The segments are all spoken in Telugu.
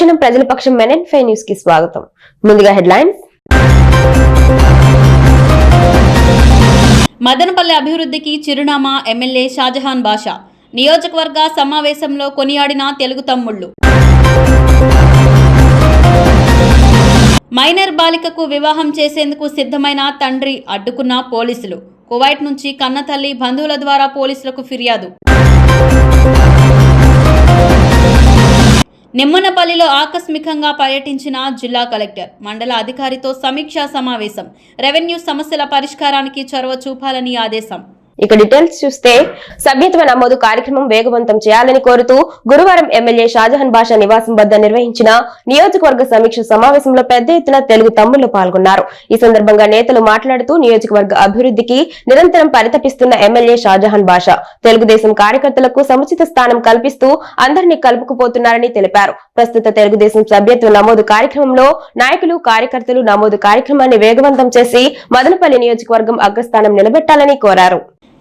ప్రతిక్షణం ప్రజల పక్షం మెనెన్ ఫైవ్ న్యూస్కి స్వాగతం. ముందుగా హెడ్లైన్స్. మదనపల్లి అభివృద్ధికి చిరునామా ఎమ్మెల్యే షాజహాన్ బాషా. నియోజకవర్గ సమావేశంలో కొనియాడిన తెలుగు తమ్ముళ్ళు. మైనర్ బాలికకు వివాహం చేసేందుకు సిద్ధమైన తండ్రి అడ్డుకున్న పోలీసులు. కువైట్ నుంచి కన్నతల్లి బంధువుల ద్వారా పోలీసులకు ఫిర్యాదు. నిమ్మనపల్లిలో ఆకస్మికంగా పర్యటించిన జిల్లా కలెక్టర్ మండల అధికారితో సమీక్షా సమావేశం. రెవెన్యూ సమస్యల పరిష్కారానికి చొరవ చూపాలని ఆదేశం. ఇక డీటెయిల్స్ చూస్తే సభ్యత్వ నమోదు కార్యక్రమం వేగవంతం చేయాలని కోరుతూ గురువారం ఎమ్మెల్యే షాజహాన్ బాషా నివాసం వద్ద నిర్వహించిన నియోజకవర్గ సమీక్ష సమావేశంలో పెద్ద ఎత్తున తెలుగు తమ్ముళ్ళు పాల్గొన్నారు. ఈ సందర్భంగా నేతలు మాట్లాడుతూ నియోజకవర్గ అభివృద్ధికి నిరంతరం పరితపిస్తున్న ఎమ్మెల్యే షాజహాన్ బాషా తెలుగుదేశం కార్యకర్తలకు సముచిత స్థానం కల్పిస్తూ అందరినీ కలుపుకుపోతున్నారని తెలిపారు. ప్రస్తుత తెలుగుదేశం సభ్యత్వ నమోదు కార్యక్రమంలో నాయకులు కార్యకర్తలు నమోదు కార్యక్రమాన్ని వేగవంతం చేసి మదనపల్లి నియోజకవర్గం అగ్రస్థానం నిలబెట్టాలని కోరారు.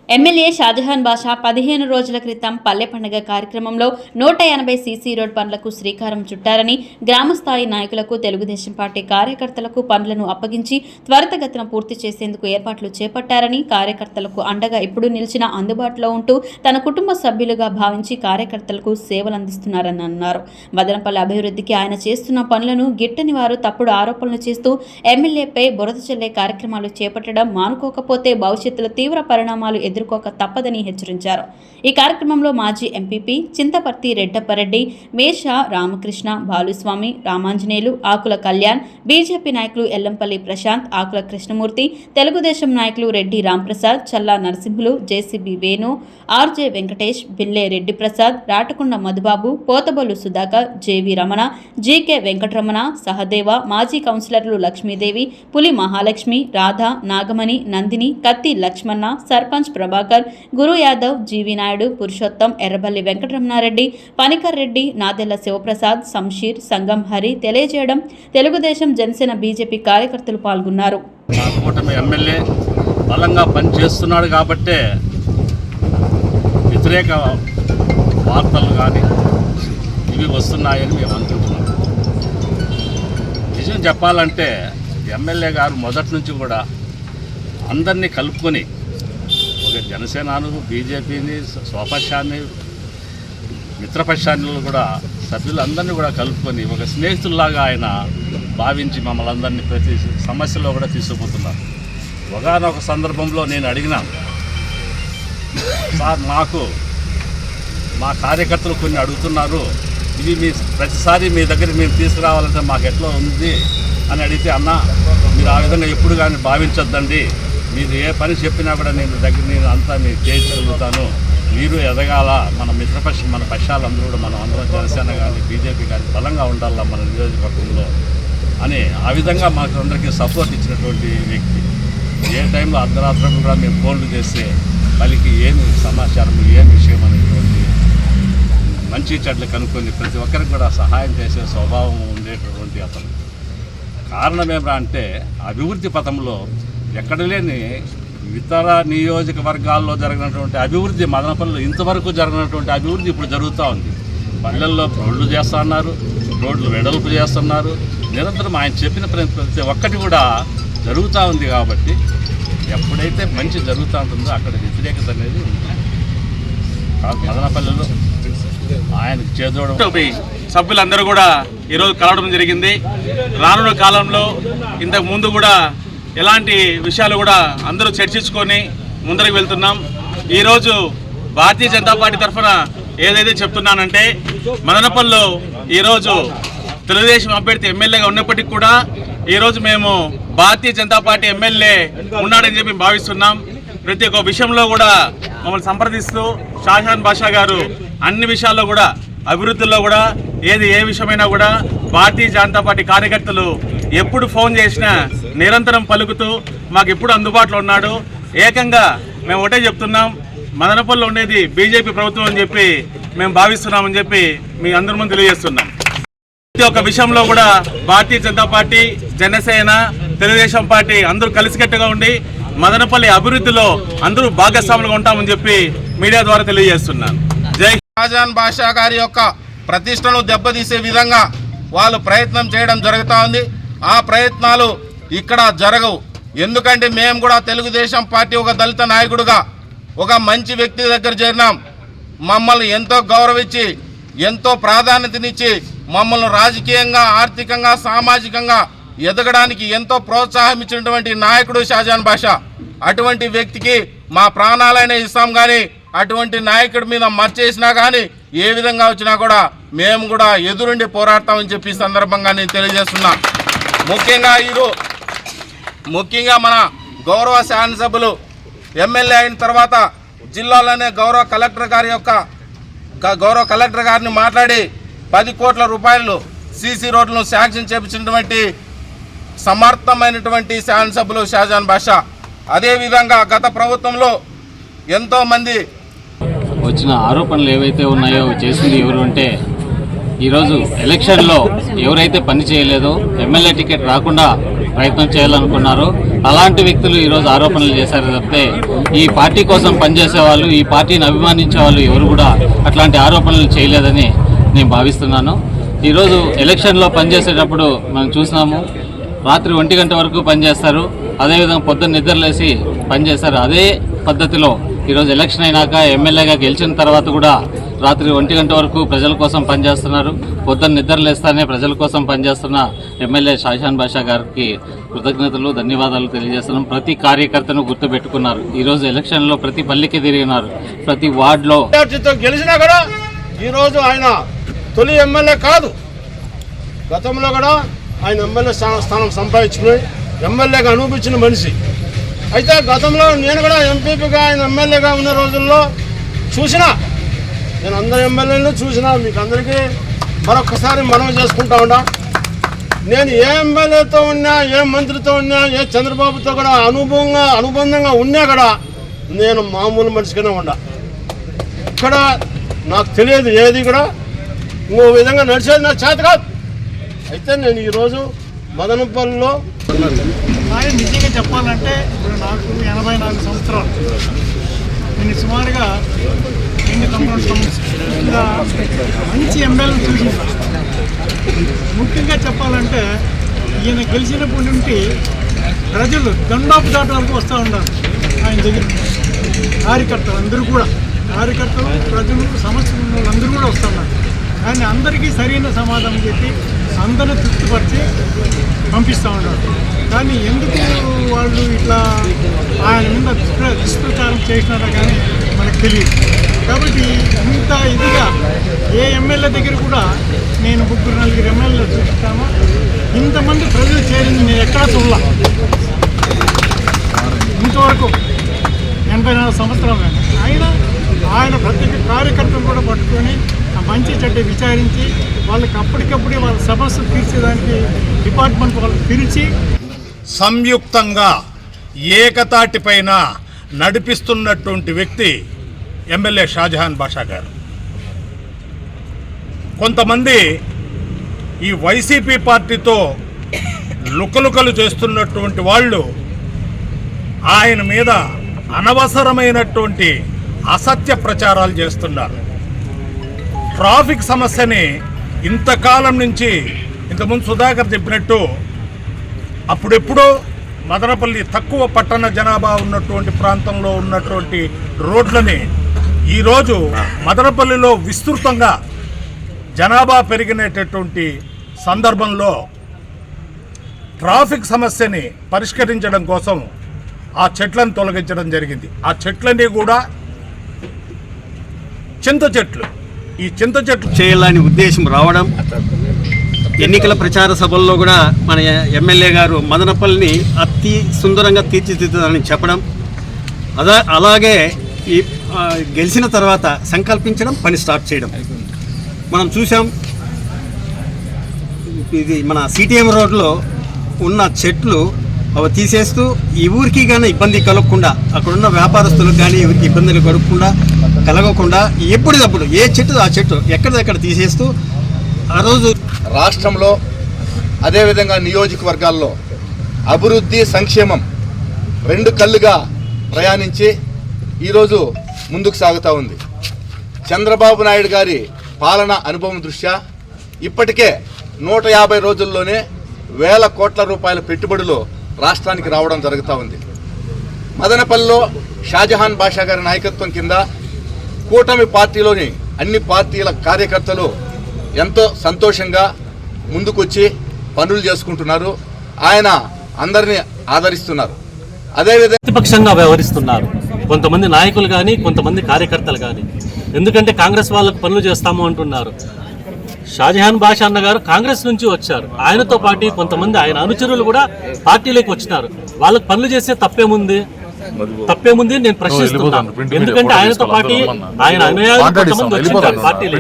ఎమ్మెల్యే షాజహాన్ బాషా పదిహేను రోజుల క్రితం పల్లె పండుగ కార్యక్రమంలో నూట ఎనభై సీసీ రోడ్ పనులకు శ్రీకారం చుట్టారని గ్రామస్థాయి నాయకులకు తెలుగుదేశం పార్టీ కార్యకర్తలకు పనులను అప్పగించి త్వరితగతిన పూర్తి చేసేందుకు ఏర్పాట్లు చేపట్టారని కార్యకర్తలకు అండగా ఇప్పుడు నిలిచిన అందుబాటులో ఉంటూ తన కుటుంబ సభ్యులుగా భావించి కార్యకర్తలకు సేవలు అందిస్తున్నారని అన్నారు. మదనపల్లి అభివృద్ధికి ఆయన చేస్తున్న పనులను గిట్టని వారు తప్పుడు ఆరోపణలు చేస్తూ ఎమ్మెల్యేపై బురద చెల్లే కార్యక్రమాలు చేపట్టడం మానుకోకపోతే భవిష్యత్తులో తీవ్ర పరిణామాలు ఎదురు ఎదుర్కోక తప్పదని హెచ్చరించారు. ఈ కార్యక్రమంలో మాజీ ఎంపీపీ చింతపర్తి రెడ్డప్పరెడ్డి మేష రామకృష్ణ బాలుస్వామి రామాంజనేయులు ఆకుల కళ్యాణ్ బీజేపీ నాయకులు ఎల్లంపల్లి ప్రశాంత్ ఆకుల కృష్ణమూర్తి తెలుగుదేశం నాయకులు Reddy Ramprasad Challa Narasimhulu JCB Venu RJ Venkatesh Bille Reddy Prasad Ratakonda Madhubabu Pothabollu Sudhakar JV Ramana GK Venkataramana Sahadeva మాజీ కౌన్సిలర్లు లక్ష్మీదేవి పులి మహాలక్ష్మి రాధ నాగమణి నందిని కత్తి లక్ష్మణ సర్పంచ్ ప్రభాకర్ గురు యాదవ్ జీవి నాయుడు పురుషోత్తం ఎర్రబల్లి వెంకటరమణారెడ్డి పనికర్ రెడ్డి నాదెల్ల శివప్రసాద్ సంషీర్ సంగం హరి తెలియజేయడం తెలుగుదేశం జనసేన బీజేపీ కార్యకర్తలు పాల్గొన్నారు. ఎమ్మెల్యే బలంగా పనిచేస్తున్నాడు కాబట్టే వ్యతిరేక వార్తలు కానీ ఇవి వస్తున్నాయని మేము అనుకుంటున్నాం. నిజం చెప్పాలంటే ఎమ్మెల్యే గారు మొదటి నుంచి కూడా అందరినీ కలుపుకొని ఒక జనసేనను బీజేపీని స్వపక్షాన్ని మిత్రపక్షాన్ని కూడా సభ్యులందరినీ కూడా కలుపుకొని ఒక స్నేహితుల్లాగా ఆయన భావించి మమ్మల్ని అందరినీ ప్రతి సమస్యలో కూడా తీసుకుపోతున్నారు. ఒకనొక సందర్భంలో నేను అడిగినాను సార్ మాకు మా కార్యకర్తలు కొన్ని అడుగుతున్నారు. ఇవి మీ ప్రతిసారి మీ దగ్గర మేము తీసుకురావాలంటే మాకు ఎట్లా ఉంది? అని అడిగితే అన్న మీరు ఆ విధంగా ఎప్పుడు కానీ భావించొద్దండి. మీరు ఏ పని చెప్పినా కూడా నేను దగ్గర నేను అంతా మీరు చేయగలుగుతాను మీరు ఎదగాల. మన మిత్రపక్ష మన పక్షాలందరూ కూడా మనం అందరం జనసేన కానీ బీజేపీ కానీ బలంగా ఉండాలా మన నియోజకవర్గంలో అని ఆ విధంగా మాకు అందరికీ సపోర్ట్ ఇచ్చినటువంటి వ్యక్తి. ఏ టైంలో అర్ధరాత్రం కూడా మేము ఫోన్లు చేస్తే వాళ్ళకి ఏమి సమాచారం ఏం విషయం అనేటువంటి మంచి చెడ్లు కనుక్కొని ప్రతి ఒక్కరికి కూడా సహాయం చేసే స్వభావం ఉండేటటువంటి అతను. కారణం ఏమిరా అంటే అభివృద్ధి పథంలో ఎక్కడ లేని ఇతర నియోజకవర్గాల్లో జరిగినటువంటి అభివృద్ధి మదనపల్లిలో ఇంతవరకు జరిగినటువంటి అభివృద్ధి ఇప్పుడు జరుగుతూ ఉంది. పల్లెల్లో రోడ్లు చేస్తున్నారు రోడ్లు వెడల్పు చేస్తున్నారు. నిరంతరం ఆయన చెప్పిన ప్రతి ప్రతి ఒక్కటి కూడా జరుగుతూ ఉంది కాబట్టి ఎప్పుడైతే మంచి జరుగుతూ ఉంటుందో అక్కడ వ్యతిరేకత అనేది మదనపల్లిలో ఆయనకు చేదోడు సభ్యులందరూ కూడా ఈరోజు కలవడం జరిగింది. రానున్న కాలంలో ఇంతకు ముందు కూడా ఎలాంటి విషయాలు కూడా అందరూ చర్చించుకొని ముందరకు వెళ్తున్నాం. ఈరోజు భారతీయ జనతా పార్టీ తరఫున ఏదైతే చెప్తున్నానంటే మదనపల్లిలో ఈరోజు తెలుగుదేశం అభ్యర్థి ఎమ్మెల్యేగా ఉన్నప్పటికీ కూడా ఈరోజు మేము భారతీయ జనతా పార్టీ ఎమ్మెల్యే ఉన్నాడని చెప్పి భావిస్తున్నాం. ప్రతి ఒక్క విషయంలో కూడా మమ్మల్ని సంప్రదిస్తూ షాజహాన్ బాషా గారు అన్ని విషయాల్లో కూడా అభివృద్ధిలో కూడా ఏది ఏ విషయమైనా కూడా భారతీయ జనతా పార్టీ కార్యకర్తలు ఎప్పుడు ఫోన్ చేసినా నిరంతరం పలుకుతూ మాకు ఎప్పుడు అందుబాటులో ఉన్నాడు. ఏకంగా మేము ఒకటే చెప్తున్నాం మదనపల్లిలో ఉండేది బీజేపీ ప్రభుత్వం అని చెప్పి మేము భావిస్తున్నామని చెప్పి మీ అందరి ముందు తెలియజేస్తున్నాం. ప్రతి ఒక్క విషయంలో కూడా భారతీయ జనతా పార్టీ జనసేన తెలుగుదేశం పార్టీ అందరూ కలిసికట్టుగా ఉండి మదనపల్లి అభివృద్ధిలో అందరూ భాగస్వాములుగా ఉంటామని చెప్పి మీడియా ద్వారా తెలియజేస్తున్నాను జై షాజాన్ బాషా గారి యొక్క ప్రతిష్టను దెబ్బతీసే విధంగా వాళ్ళు ప్రయత్నం చేయడం జరుగుతూ ఉంది. ఆ ప్రయత్నాలు ఇక్కడ జరగవు. ఎందుకంటే మేము కూడా తెలుగుదేశం పార్టీ ఒక దళిత నాయకుడుగా ఒక మంచి వ్యక్తి దగ్గర చేరినాం. మమ్మల్ని ఎంతో గౌరవించి ఎంతో ప్రాధాన్యతనిచ్చి మమ్మల్ని రాజకీయంగా ఆర్థికంగా సామాజికంగా ఎదగడానికి ఎంతో ప్రోత్సాహం ఇచ్చినటువంటి నాయకుడు షాజాన్ బాషా. అటువంటి వ్యక్తికి మా ప్రాణాలైన ఇస్తాం కానీ అటువంటి నాయకుడి మీద మర్చేసినా కానీ ఏ విధంగా వచ్చినా కూడా మేము కూడా ఎదురుండి పోరాడతామని చెప్పి సందర్భంగా నేను తెలియజేస్తున్నా. ముఖ్యంగా ఈరోజు ముఖ్యంగా మన గౌరవ శాసనసభ్యులు ఎమ్మెల్యే అయిన తర్వాత జిల్లాలోనే గౌరవ కలెక్టర్ గారి యొక్క గౌరవ కలెక్టర్ గారిని మాట్లాడి పది కోట్ల రూపాయలు సీసీ రోడ్లను శాంక్షన్ చేపించినటువంటి సమర్థమైనటువంటి శాసనసభ్యులు షాజాన్ బాషా. అదేవిధంగా గత ప్రభుత్వంలో ఎంతోమంది వచ్చిన ఆరోపణలు ఏవైతే ఉన్నాయో చేసింది ఎవరు అంటే ఈరోజు ఎలక్షన్లో ఎవరైతే పని చేయలేదో ఎమ్మెల్యే టికెట్ రాకుండా ప్రయత్నం చేయాలనుకున్నారో అలాంటి వ్యక్తులు ఈరోజు ఆరోపణలు చేశారు తప్పితే ఈ పార్టీ కోసం పనిచేసే వాళ్ళు ఈ పార్టీని అభిమానించే వాళ్ళు ఎవరు కూడా అట్లాంటి ఆరోపణలు చేయలేదని నేను భావిస్తున్నాను. ఈరోజు ఎలక్షన్లో పనిచేసేటప్పుడు మనం చూసినాము రాత్రి ఒంటి గంట వరకు పనిచేస్తారు అదేవిధంగా పొద్దున్న నిద్రలేసి పనిచేస్తారు. అదే పద్ధతిలో ఈరోజు ఎలక్షన్ అయినాక ఎమ్మెల్యేగా గెలిచిన తర్వాత కూడా రాత్రి ఒంటి గంట వరకు ప్రజల కోసం పనిచేస్తున్నారు. పొద్దున్న నిద్రలేస్తానే ప్రజల కోసం పనిచేస్తున్న ఎమ్మెల్యే షాజాన్ బాషా గారికి కృతజ్ఞతలు ధన్యవాదాలు తెలియజేస్తున్నాం. ప్రతి కార్యకర్తను గుర్తుపెట్టుకున్నారు. ఈరోజు ఎలక్షన్లో ప్రతి పల్లికి తిరిగినారు. ప్రతి వార్డులో గెలిచినా కూడా ఈరోజు ఆయన తొలి ఎమ్మెల్యే కాదు. గతంలో కూడా ఆయన ఎమ్మెల్యే స్థా- స్థానం సంపాదించుకుని ఎమ్మెల్యేగా అనుభవించిన మనిషి. అయితే గతంలో నేను కూడా ఎంపీపీగా ఆయన ఎమ్మెల్యేగా ఉన్న రోజుల్లో చూసిన నేను అందరి ఎమ్మెల్యేలను చూసిన మీకు అందరికీ మరొకసారి మనవి చేసుకుంటా ఉన్నా. నేను ఏ ఎమ్మెల్యేతో ఉన్నా ఏ మంత్రితో ఉన్నా ఏ చంద్రబాబుతో కూడా అనుభవంగా అనుబంధంగా ఉన్నా కూడా నేను మామూలు మనిషిగానే ఉండా ఇక్కడ నాకు తెలియదు ఏది కూడా. ఇంకో విధంగా నడిచేది నా చేత కాదు. అయితే నేను ఈరోజు మదనపల్లిలో ఆయన నిజంగా చెప్పాలంటే ఇప్పుడు నాకు ఎనభై నాలుగు సంవత్సరాలు. నేను సుమారుగా ఎన్ని తొమ్మిది సంవత్సరాలుగా మంచి ఎమ్మెల్యే చూసి ముఖ్యంగా చెప్పాలంటే ఈయన గెలిచినప్పటి నుండి ప్రజలు దండాపు దాట వరకు వస్తూ ఉన్నారు ఆయన దగ్గర కార్యకర్తలు అందరూ కూడా కార్యకర్తలు ప్రజలు సమస్యలు అందరూ కూడా వస్తున్నారు కానీ అందరికీ సరైన సమాధానం చెప్పి అందరూ తృప్తిపరిచి పంపిస్తూ ఉన్నారు. కానీ ఎందుకు వాళ్ళు ఇట్లా ఆయన మీద దుష్ప్ర దుష్ప్రచారం చేసినారో కానీ మనకు తెలియదు. కాబట్టి ఇంత ఇదిగా ఏ ఎమ్మెల్యే దగ్గర కూడా నేను ముగ్గురు నలుగురు ఎమ్మెల్యే చూస్తాను ఇంతమంది ప్రజలు చేరింది నేను ఎక్కడా చూడాల. ఇంతవరకు ఎనభై నాలుగు సంవత్సరాలు కానీ ఆయన ఆయన ప్రతి కార్యకర్తను కూడా పట్టుకొని మంచి చెడ్డ విచారించి వాళ్ళకి అప్పటికప్పుడే వాళ్ళ సమస్యలు తీర్చేదానికి డిపార్ట్మెంట్ వాళ్ళు పిలిచి సంయుక్తంగా ఏకతాటిపైన నడిపిస్తున్నటువంటి వ్యక్తి ఎమ్మెల్యే షాజహాన్ బాషా గారు. కొంతమంది ఈ వైసీపీ పార్టీతో లుకలుకలు చేస్తున్నటువంటి వాళ్ళు ఆయన మీద అనవసరమైనటువంటి అసత్య ప్రచారాలు చేస్తున్నారు. ట్రాఫిక్ సమస్యని ఇంతకాలం నుంచి ఇంతకుముందు సుధాకర్ చెప్పినట్టు అప్పుడెప్పుడో మదనపల్లి తక్కువ పట్టణ జనాభా ఉన్నటువంటి ప్రాంతంలో ఉన్నటువంటి రోడ్లని ఈరోజు మదనపల్లిలో విస్తృతంగా జనాభా పెరిగినటువంటి సందర్భంలో ట్రాఫిక్ సమస్యని పరిష్కరించడం కోసం ఆ చెట్లను తొలగించడం జరిగింది. ఆ చెట్లన్నీ కూడా చింత చెట్లు. ఈ చింత చెట్లు చేయాలని ఉద్దేశం రావడం ఎన్నికల ప్రచార సభల్లో కూడా మన ఎమ్మెల్యే గారు మదనపల్లిని అతి సుందరంగా తీర్చిదిద్దుదని చెప్పడం అదా అలాగే ఈ గెలిచిన తర్వాత సంకల్పించడం పని స్టార్ట్ చేయడం. మనం చూసాం ఇది మన సిటిఎం రోడ్లో ఉన్న చెట్లు అవి తీసేస్తూ ఈ ఊరికి కానీ ఇబ్బంది కలగకుండా అక్కడున్న వ్యాపారస్తులకు కానీ ఇబ్బందులు కలగకుండా కలగకుండా ఎప్పటికప్పుడు ఏ చెట్టు ఆ చెట్టు ఎక్కడిదక్కడ తీసేస్తూ ఆ రోజు రాష్ట్రంలో అదేవిధంగా నియోజకవర్గాల్లో అభివృద్ధి సంక్షేమం రెండు కళ్ళుగా ప్రయాణించి ఈరోజు ముందుకు సాగుతూ ఉంది. చంద్రబాబు నాయుడు గారి పాలన అనుభవం దృష్ట్యా ఇప్పటికే నూట యాభై రోజుల్లోనే వేల కోట్ల రూపాయల పెట్టుబడులు రాష్ట్రానికి రావడం జరుగుతూ ఉంది. మదనపల్లిలో షాజహాన్ బాషా గారి నాయకత్వం కింద కూటమి పార్టీలోని అన్ని పార్టీల కార్యకర్తలు ఎంతో సంతోషంగా ముందుకొచ్చి పనులు చేసుకుంటున్నారు. ఆయన అందరినీ ఆదరిస్తున్నారు. అదేవిధంగా ప్రతిపక్షంగా వ్యవహరిస్తున్నారు. కొంతమంది నాయకులు కానీ కొంతమంది కార్యకర్తలు కానీ ఎందుకంటే కాంగ్రెస్ వాళ్ళకు పనులు చేస్తాము అంటున్నారు. షాజహాన్ బాషా అన్నగారు కాంగ్రెస్ నుంచి వచ్చారు. ఆయనతో పాటు కొంతమంది ఆయన అనుచరులు కూడా పార్టీలోకి వచ్చినారు. వాళ్ళకి పనులు చేసే తప్పేముంది? తప్పేముంది నేను ప్రశ్నిస్తున్నాను ఎందుకంటే ఆయనతో పాటు ఆయన అనుయాయులు కొంతమంది వచ్చింటారు పార్టీలో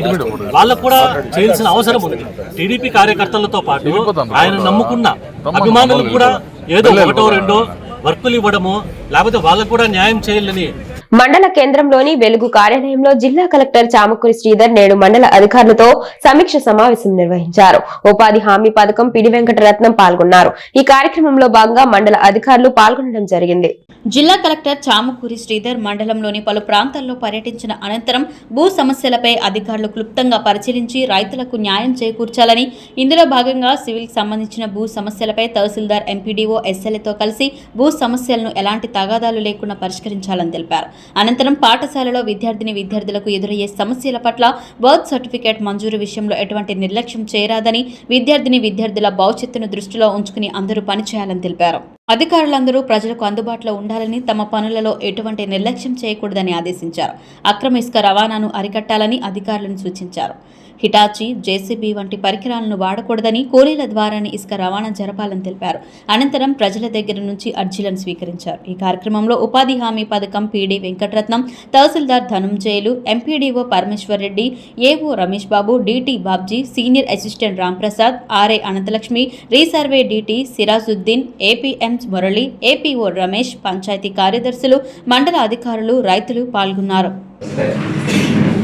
వాళ్ళకు కూడా చేయాల్సిన అవసరం ఉంది. టీడీపీ కార్యకర్తలతో పాటు ఆయన నమ్ముకున్న అభిమానులు కూడా ఏదో ఒకటో రెండో వర్కులు ఇవ్వడము లేకపోతే వాళ్ళకు కూడా న్యాయం చేయాలని మండల కేంద్రంలోని వెలుగు కార్యాలయంలో జిల్లా కలెక్టర్ చామకూరి శ్రీధర్ నేడు మండల అధికారులతో సమీక్ష సమావేశం నిర్వహించారు. ఉపాధి హామీ పథకం పిడి వెంకటరత్నం పాల్గొన్నారు. ఈ కార్యక్రమంలో భాగంగా మండల అధికారులు పాల్గొనడం జరిగింది. జిల్లా కలెక్టర్ చాముకూరి శ్రీధర్ మండలంలోని పలు ప్రాంతాల్లో పర్యటించిన అనంతరం భూ సమస్యలపై అధికారులు క్లుప్తంగా పరిశీలించి రైతులకు న్యాయం చేకూర్చాలని ఇందులో భాగంగా సివిల్కి సంబంధించిన భూ సమస్యలపై తహసీల్దార్ ఎంపీడీఓ ఎస్ఎల్ఏతో కలిసి భూ సమస్యలను ఎలాంటి తగాదాలు లేకుండా పరిష్కరించాలని తెలిపారు. అనంతరం పాఠశాలలో విద్యార్థిని విద్యార్థులకు ఎదురయ్యే సమస్యల పట్ల బర్త్ సర్టిఫికేట్ మంజూరు విషయంలో ఎటువంటి నిర్లక్ష్యం చేయరాదని విద్యార్థిని విద్యార్థుల భవిష్యత్తును దృష్టిలో ఉంచుకుని అందరూ పనిచేయాలని తెలిపారు. అధికారులందరూ ప్రజలకు అందుబాటులో ఉండాలని తమ పనులలో ఎటువంటి నిర్లక్ష్యం చేయకూడదని ఆదేశించారు. అక్రమ ఇసుక రవాణాను అరికట్టాలని అధికారులను సూచించారు. హిటాచి జేసీబీ వంటి పరికరాలను వాడకూడదని కూలీల ద్వారానే ఇసుక రవాణా జరపాలని తెలిపారు. అనంతరం ప్రజల దగ్గర నుంచి అర్జీలను స్వీకరించారు. ఈ కార్యక్రమంలో ఉపాధి హామీ పథకం PD Venkataratnam tahsildar Dhanunjayulu MPDO Parameshwar Reddy AO Ramesh Babu DT Babji senior assistant Ramprasad RA Anantalakshmi resurvey DT Sirajuddin APM Murali APO Ramesh panchayat కార్యదర్శులు మండల అధికారులు రైతులు పాల్గొన్నారు.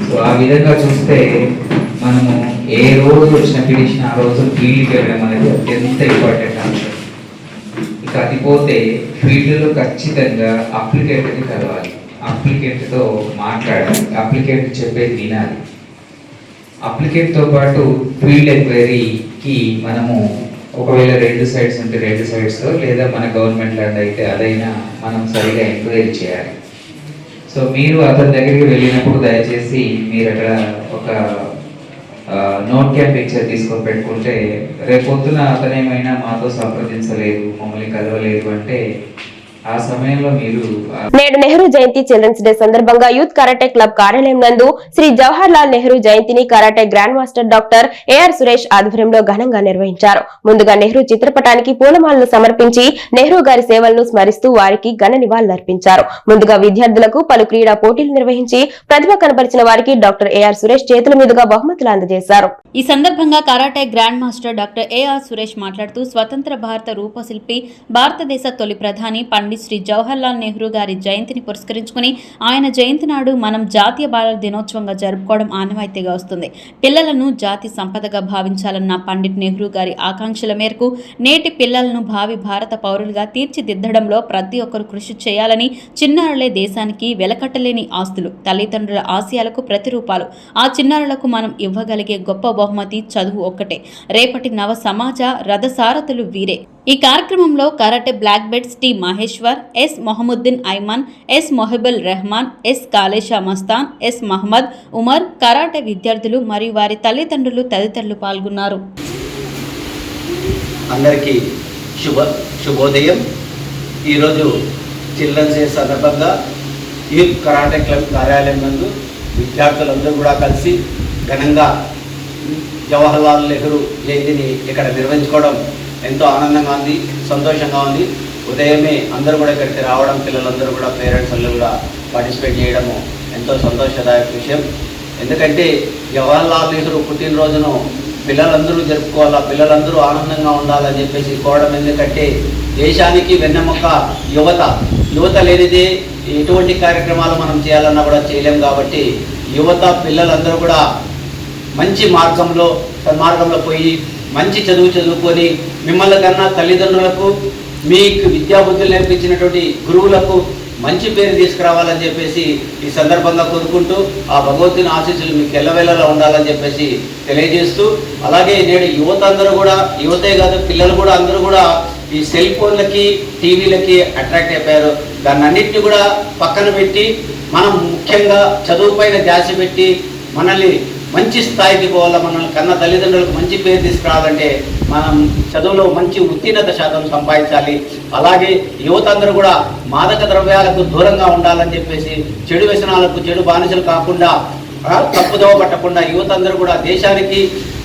సో ఆ విధంగా చూస్తే మనము ఏ రోజు వచ్చిన పిలిచిన ఆ రోజు ఫీల్డ్కి వెళ్ళడం అనేది అత్యంత ఇంపార్టెంట్ అంశం. ఇక అది పోతే ఫీల్డ్లో ఖచ్చితంగా అప్లికేట్ని కలవాలి. అప్లికేట్తో మాట్లాడాలి. అప్లికేట్ చెప్పేది వినాలి. అప్లికేట్తో పాటు ఫీల్డ్ ఎంక్వైరీకి మనము ఒకవేళ రెండు సైడ్స్ ఉంటే రెండు సైడ్స్తో లేదా మన గవర్నమెంట్ ల్యాండ్ అయితే అదైనా మనం సరిగా ఎంక్వైరీ చేయాలి. సో మీరు అతని దగ్గరికి వెళ్ళినప్పుడు దయచేసి మీరు అక్కడ ఒక నోట్ క్యాప్ పిక్చర్ తీసుకొని పెట్టుకుంటే రేపొద్దున అతనేమైనా మాతో సంప్రదించలేదు మమ్మల్ని కలవలేదు అంటే ఆ సమయంలో మీరు ఆ నేడు నెహ్రూ జయంతి చిల్డ్రన్స్ డే సందర్భంగా యూత్ కరాటే క్లబ్ కార్యాలయం నందు శ్రీ జవహర్ లాల్ నెహ్రూ జయంతిని karate grand master doctor A R Suresh ఆధ్వర్యంలో ఘనంగా నిర్వహించారు. ముందుగా నెహ్రూ చిత్రపటానికి పూలమాలను సమర్పించి నెహ్రూ గారి సేవలను స్మరిస్తూ వారికి ఘన నివాళులర్పించారు. ముందుగా విద్యార్థులకు పలు క్రీడా పోటీలు నిర్వహించి ప్రతిభ కనపరిచిన వారికి డాక్టర్ ఏఆర్ సురేష్ చేతుల మీదుగా బహుమతులు అందజేశారు. ఈ సందర్భంగా karate grand master doctor A R Suresh మాట్లాడుతూ స్వతంత్ర భారత రూపశిల్పి భారతదేశ తొలి ప్రధాని పండిత్ శ్రీ జవహర్ లాల్ నెహ్రూ గారి జయంతిని పురస్కరించుకుని ఆయన జయంతి నాడు మనం జాతీయ బాలల దినోత్సవంగా జరుపుకోవడం ఆనవాయితీగా వస్తుంది. పిల్లలను జాతి సంపదగా భావించాలన్న పండిట్ నెహ్రూ గారి ఆకాంక్షల మేరకు నేటి పిల్లలను భావి భారత పౌరులుగా తీర్చిదిద్దడంలో ప్రతి ఒక్కరు కృషి చేయాలని చిన్నారులే దేశానికి వెలకట్టలేని ఆస్తులు తల్లిదండ్రుల ఆశయాలకు ప్రతిరూపాలు. ఆ చిన్నారులకు మనం ఇవ్వగలిగే గొప్ప బహుమతి చదువు ఒక్కటే. రేపటి నవ సమాజ రథసారథులు వీరే. ఈ కార్యక్రమంలో karate black belts T Maheshwar S Mohiuddin Aiman S Mohibul Rehman S Kalesha Mastan S Mohammad Umar karate విద్యార్థులు మరియు వారి తల్లిదండ్రులు తదితరులు పాల్గొన్నారు. అందరికీ శుభ శుభోదయం. ఈరోజు చిల్డ్రన్స్ డే సందర్భంగా యూత్ కరాటే క్లబ్ కార్యాలయం నందు విద్యార్థులందరూ కూడా కలిసి ఘనంగా జవహర్లాల్ నెహ్రూ జయంతిని ఇక్కడ నిర్వహించుకోవడం ఎంతో ఆనందంగా ఉంది సంతోషంగా ఉంది. ఉదయమే అందరూ కూడా ఇక్కడికి రావడం పిల్లలందరూ కూడా పేరెంట్స్ అందరూ కూడా పార్టిసిపేట్ చేయడము ఎంతో సంతోషదాయక విషయం. ఎందుకంటే జవహర్లాల్ నెహ్రూ పుట్టినరోజును పిల్లలందరూ జరుపుకోవాలా పిల్లలందరూ ఆనందంగా ఉండాలని చెప్పేసి కోవడం ఎందుకంటే దేశానికి వెన్నెముక యువత. యువత లేనిదే ఎటువంటి కార్యక్రమాలు మనం చేయాలన్నా కూడా చేయలేం కాబట్టి యువత పిల్లలందరూ కూడా మంచి మార్గంలో సన్మార్గంలో పోయి మంచి చదువు చదువుకొని మిమ్మల్ని కన్నా తల్లిదండ్రులకు మీకు విద్యాబుద్ధులు నేర్పించినటువంటి గురువులకు మంచి పేరు తీసుకురావాలని చెప్పేసి ఈ సందర్భంగా కోరుకుంటూ ఆ భగవంతుని ఆశీస్సులు మీకు ఎల్లవేళలా ఉండాలని చెప్పేసి తెలియజేస్తూ అలాగే నేడు యువత అందరూ కూడా యువతే కాదు పిల్లలు కూడా అందరూ కూడా ఈ సెల్ ఫోన్లకి టీవీలకి అట్రాక్ట్ అయిపోయారు. దాన్ని అన్నింటినీ కూడా పక్కన పెట్టి మనం ముఖ్యంగా చదువుపైన ధ్యాస పెట్టి మనల్ని మంచి స్థాయికి పోవాలా? మనల్ని కన్న తల్లిదండ్రులకు మంచి పేరు తీసుకురావాలంటే మనం చదువులో మంచి ఉత్తీర్ణత శాతం సంపాదించాలి. అలాగే యువత అందరూ కూడా మాదక ద్రవ్యాలకు దూరంగా ఉండాలని చెప్పేసి చెడు వ్యసనాలకు చెడు బానిసలు కాకుండా తప్పుదోవ పట్టకుండా యువత అందరూ కూడా దేశానికి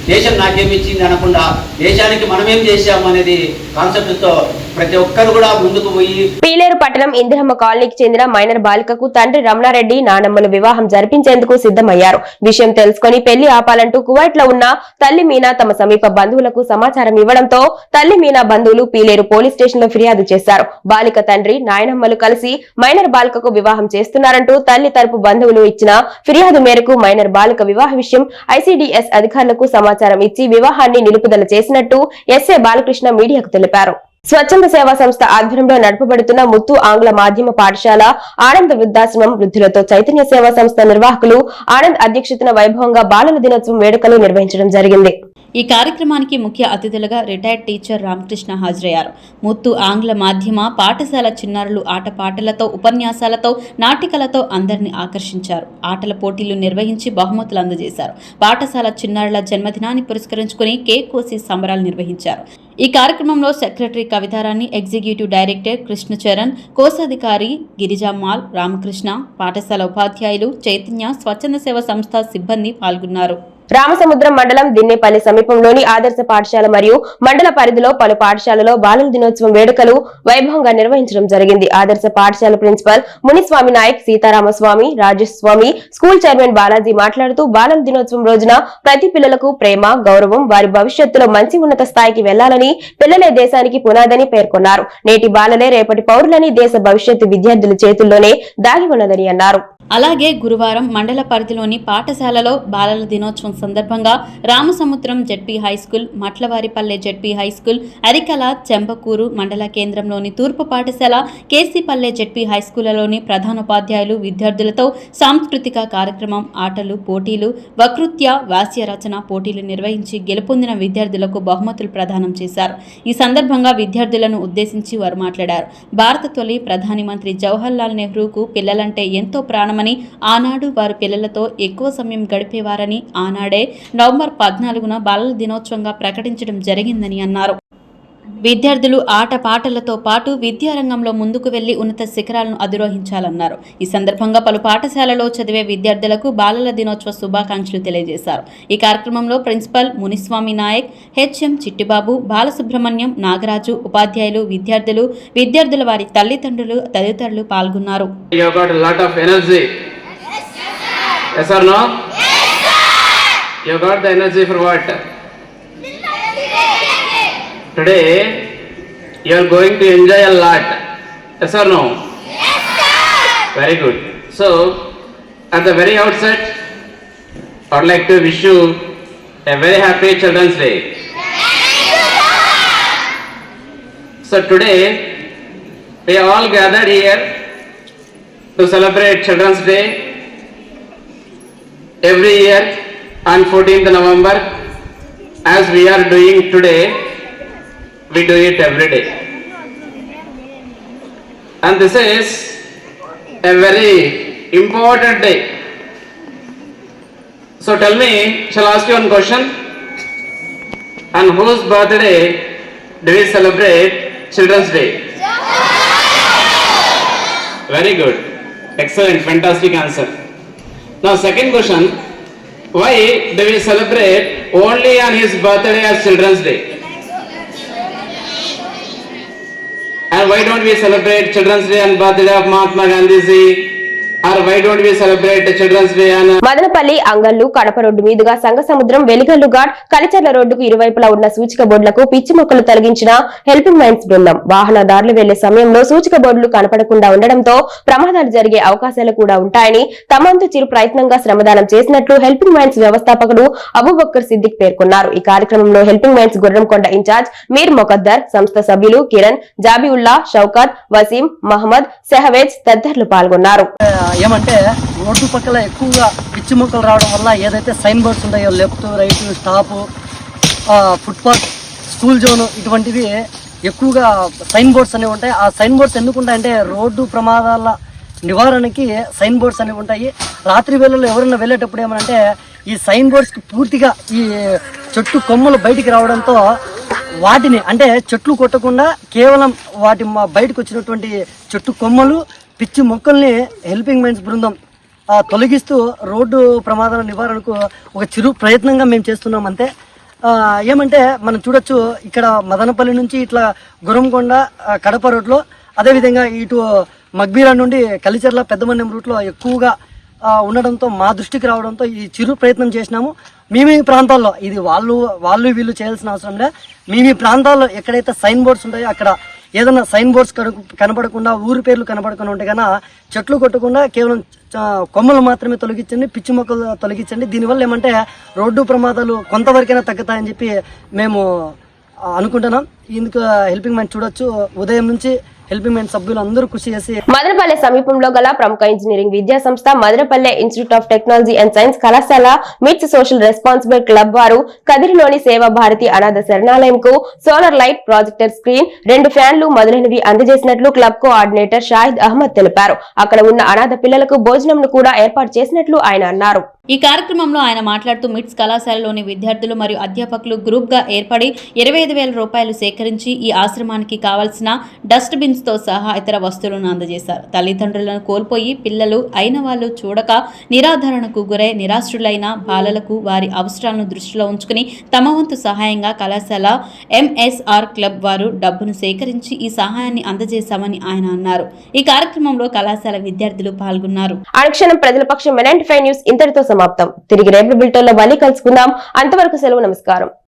దేశం నాకేమిచ్చింది అనకుండా దేశానికి మనమేం చేశాము అనేది కాన్సెప్ట్తో ప్రతి ఒక్కరు కూడా ముందుకు పోయి పీలేరు పట్టణం ఇందిరమ్మ కాలనీకి చెందిన మైనర్ బాలికకు తండ్రి రమణారెడ్డి నానమ్మలు వివాహం జరిపించేందుకు సిద్ధమయ్యారు. విషయం తెలుసుకుని పెళ్ళి ఆపాలంటూ కువైట్లో ఉన్న తల్లి మీనా తమ సమీప బంధువులకు సమాచారం ఇవ్వడంతో తల్లి మీనా బంధువులు పీలేరు పోలీస్ స్టేషన్లో ఫిర్యాదు చేశారు. బాలిక తండ్రి నాయనమ్మలు కలిసి మైనర్ బాలికకు వివాహం చేస్తున్నారంటూ తల్లి తరపు బంధువులు ఇచ్చిన ఫిర్యాదు మేరకు మైనర్ బాలిక వివాహ విషయం ఐసీడీఎస్ అధికారులకు సమాచారం ఇచ్చి వివాహాన్ని నిలుపుదల చేసినట్టు ఎస్ఏ బాలకృష్ణ మీడియాకు తెలిపారు. స్వచ్ఛంద సేవా సంస్థ ఆధ్వర్యంలో నడపబడుతున్న ముత్తు ఆంగ్ల మాధ్యమ పాఠశాల ఆనంద్ వృద్ధాశ్రమం వృద్ధులతో చైతన్య సేవా సంస్థ నిర్వాహకులు ఆనంద్ అధ్యక్షతన వైభవంగా బాలల దినోత్సవం వేడుకలు నిర్వహించడం జరిగింది. ఈ కార్యక్రమానికి ముఖ్య అతిథులుగా రిటైర్డ్ టీచర్ రామకృష్ణ హాజరయ్యారు. ముత్తు ఆంగ్ల మాధ్యమ పాఠశాల చిన్నారులు ఆటపాటలతో ఉపన్యాసాలతో నాటికలతో అందరినీ ఆకర్షించారు. ఆటల పోటీలు నిర్వహించి బహుమతులు అందజేశారు. పాఠశాల చిన్నారుల జన్మదినాన్ని పురస్కరించుకుని కేక్ కోసి సంబరాలు నిర్వహించారు. ఈ కార్యక్రమంలో secretary Kavitharani executive director Krishnacharan కోశాధికారి గిరిజామాల్ రామకృష్ణ పాఠశాల ఉపాధ్యాయులు చైతన్య స్వచ్ఛంద సేవ సంస్థ సిబ్బంది పాల్గొన్నారు. రామసముద్రం మండలం దిన్నేపల్లి సమీపంలోని ఆదర్శ పాఠశాల మరియు మండల పరిధిలో పలు పాఠశాలలో బాలల దినోత్సవం వేడుకలు వైభవంగా నిర్వహించడం జరిగింది. ఆదర్శ పాఠశాల principal Muniswami Nayak Seetharamaswami Rajesh Swami school chairman Balaji మాట్లాడుతూ బాలల దినోత్సవం రోజున ప్రతి పిల్లలకు ప్రేమ గౌరవం వారి భవిష్యత్తులో మంచి ఉన్నత స్థాయికి వెళ్ళాలని పిల్లలే దేశానికి పునాదని పేర్కొన్నారు. నేటి బాలలే రేపటి పౌరులని దేశ భవిష్యత్తు విద్యార్థుల చేతుల్లోనే దాగి ఉన్నదని అన్నారు. అలాగే గురువారం మండల పరిధిలోని పాఠశాలలో బాలల దినోత్సవం సందర్భంగా Ramasamudram ZP high school Matlavaripalle ZP high school Arikala Chembakuru మండల కేంద్రంలోని తూర్పు పాఠశాల కేసీపల్లె జడ్పీ హైస్కూళ్ళలోని ప్రధానోపాధ్యాయులు విద్యార్థులతో సాంస్కృతిక కార్యక్రమం ఆటలు పోటీలు వకృత్య వాస్య రచన పోటీలు నిర్వహించి గెలుపొందిన విద్యార్థులకు బహుమతులు ప్రదానం చేశారు. ఈ సందర్భంగా విద్యార్థులను ఉద్దేశించి వారు మాట్లాడారు. భారత తొలి ప్రధాని మంత్రి జవహర్లాల్ నెహ్రూకు పిల్లలంటే ఎంతో ప్రాణమని ఆనాడు వారు పిల్లలతో ఎక్కువ సమయం గడిపేవారని ఆనాడే నవంబర్ పద్నాలుగున బాలల దినోత్సవంగా ప్రకటించడం జరిగిందని అన్నారు. విద్యార్థులు ఆట పాటలతో పాటు విద్యారంగంలో ముందుకు వెళ్ళి ఉన్నత శిఖరాలను అధిరోహించాలన్నారు. ఈ సందర్భంగా పలు పాఠశాలలో చదివే విద్యార్థులకు బాలల దినోత్సవ శుభాకాంక్షలు తెలియజేశారు. ఈ కార్యక్రమంలో ప్రిన్సిపల్ మునిస్వామి నాయక్ హెచ్ఎం చిట్టిబాబు బాలసుబ్రహ్మణ్యం నాగరాజు ఉపాధ్యాయులు విద్యార్థులు విద్యార్థుల వారి తల్లిదండ్రులు తదితరులు పాల్గొన్నారు. You got the energy for what? Today, you are going to enjoy a lot. Yes or no? Yes. Very good. So, at the very outset, I would like to wish you a very happy Children's Day. So today, we are all gathered here to celebrate Children's Day every year on 14th November as we are doing today we do it every day and this is a very important day so tell me shall I ask you one question on whose birthday do we celebrate Children's Day very good. Excellent. Fantastic answer. Now, second question. Why do we celebrate only on his birthday as Children's Day? And why don't we celebrate Children's Day on birthday of Mahatma Gandhi Madanapalli Angallu Kadapa road మీదుగా సంగసముద్రం వెలిగల్లు ఘాట్ కలిచర్ల రోడ్డుకు ఇరువైపులా ఉన్న సూచిక బోర్డులకు పిచ్చి మొక్కలు తొలగించిన హెల్పింగ్ మైండ్స్ బృందం. వాహనదారులు వెళ్ళే సమయంలో సూచిక బోర్డులు కనపడకుండా ఉండడంతో ప్రమాదాలు జరిగే అవకాశాలు కూడా ఉంటాయని తమంతు చిరు ప్రయత్నంగా శ్రమదానం చేసినట్లు హెల్పింగ్ మైన్స్ వ్యవస్థాపకుడు అబుబక్కర్ సిద్దిక్ పేర్కొన్నారు. ఈ కార్యక్రమంలో helping minds Gurramkonda in charge Mir Mokaddar సంస్థ సభ్యులు కిరణ్ జాబిఉల్లా షౌకత్ వసీం మహమ్మద్ సెహవేజ్ తదితరులు పాల్గొన్నారు. ఏమంటే రోడ్డు పక్కల ఎక్కువగా పిచ్చి మొక్కలు రావడం వల్ల ఏదైతే సైన్ బోర్డ్స్ ఉన్నాయో left right stop footpath school zone ఇటువంటివి ఎక్కువగా సైన్ బోర్డ్స్ అనేవి ఉంటాయి. ఆ సైన్ బోర్డ్స్ ఎందుకు ఉంటాయంటే రోడ్డు ప్రమాదాల నివారణకి సైన్ బోర్డ్స్ అనేవి ఉంటాయి. రాత్రి వేళల్లో ఎవరైనా వెళ్ళేటప్పుడు ఏమనంటే ఈ సైన్ బోర్డ్స్కి పూర్తిగా ఈ చెట్టు కొమ్మలు బయటికి రావడంతో వాటిని అంటే చెట్లు కొట్టకుండా కేవలం వాటి మా బయటకు వచ్చినటువంటి చెట్టు కొమ్మలు పిచ్చి మొక్కల్ని హెల్పింగ్ మైండ్స్ బృందం తొలగిస్తూ రోడ్డు ప్రమాదాల నివారణకు ఒక చిరు ప్రయత్నంగా మేము చేస్తున్నాం అంతే. ఏమంటే మనం చూడొచ్చు ఇక్కడ మదనపల్లి నుంచి ఇట్లా గురంకొండ కడప రోడ్లో అదేవిధంగా ఇటు మగ్బీరా నుండి కలిచెర్ల పెద్దమన్యం రూట్లో ఎక్కువగా ఉండడంతో మా దృష్టికి రావడంతో ఈ చిరు ప్రయత్నం చేసినాము. మేము మీ ప్రాంతాల్లో ఇది వాళ్ళు వాళ్ళు వీళ్ళు చేయాల్సిన అవసరం లే. మేము ఈ ప్రాంతాల్లో ఎక్కడైతే సైన్ బోర్డ్స్ ఉంటాయో అక్కడ ఏదైనా సైన్ బోర్డ్స్ కను- కనపడకుండా ఊరి పేర్లు కనపడకుండా ఉంటే కన్నా చెట్లు కొట్టకుండా కేవలం కొమ్మలు మాత్రమే తొలగించండి పిచ్చి మొక్కలు తొలగించండి. దీనివల్ల ఏమంటే రోడ్డు ప్రమాదాలు కొంతవరకైనా తగ్గుతాయని చెప్పి మేము అనుకుంటున్నాం. ఇందుకు హెల్పింగ్ మ్యాన్ చూడొచ్చు. ఉదయం నుంచి హెల్పింగ్ మైండ్ సభ్యులు అందరూ కృషి చేసి మదనపల్లె సమీపంలో గల ప్రముఖ ఇంజనీరింగ్ విద్యా సంస్థ Madanapalle institute of technology and science కళాశాల మిట్స్ సోషల్ రెస్పాన్సిబుల్ క్లబ్ వారు కదిరిలోని సేవా భారతి అనాథ శరణాలయంకు సోలార్ లైట్ ప్రాజెక్టర్ స్క్రీన్ రెండు ఫ్యాన్లు మొదలైనవి అందజేసినట్లు క్లబ్ కోఆర్డినేటర్ షాహిద్ అహ్మద్ తెలిపారు. అక్కడ ఉన్న అనాథ పిల్లలకు భోజనంను కూడా ఏర్పాటు చేసినట్లు ఆయన అన్నారు. ఈ కార్యక్రమంలో ఆయన మాట్లాడుతూ మిట్స్ కళాశాలలోని విద్యార్థులు మరియు అధ్యాపకులు గ్రూప్గా ఏర్పడి ఇరవై ఐదు వేల రూపాయలు సేకరించి ఈ ఆశ్రమానికి కావాల్సిన డస్ట్ బిన్స్తో సహా ఇతర వస్తువులను అందజేశారు. తల్లిదండ్రులను కోల్పోయి పిల్లలు అయిన వాళ్ళు చూడక నిరాధరణకు గురై నిరాశ్రులైన బాలలకు వారి అవసరాలను దృష్టిలో ఉంచుకుని తమ వంతు సహాయంగా కళాశాల ఎంఎస్ఆర్ క్లబ్ వారు డబ్బును సేకరించి ఈ సహాయాన్ని అందజేశామని ఆయన అన్నారు. ఈ కార్యక్రమంలో కళాశాల విద్యార్థులు పాల్గొన్నారు. అనుక్షణం ప్రజల పక్షం న్యూస్ ఇంతటితో సమాప్తం. తిరిగి రేపు బిల్టోల్లో మళ్ళీ కలుసుకుందాం. అంతవరకు సెలవు నమస్కారం.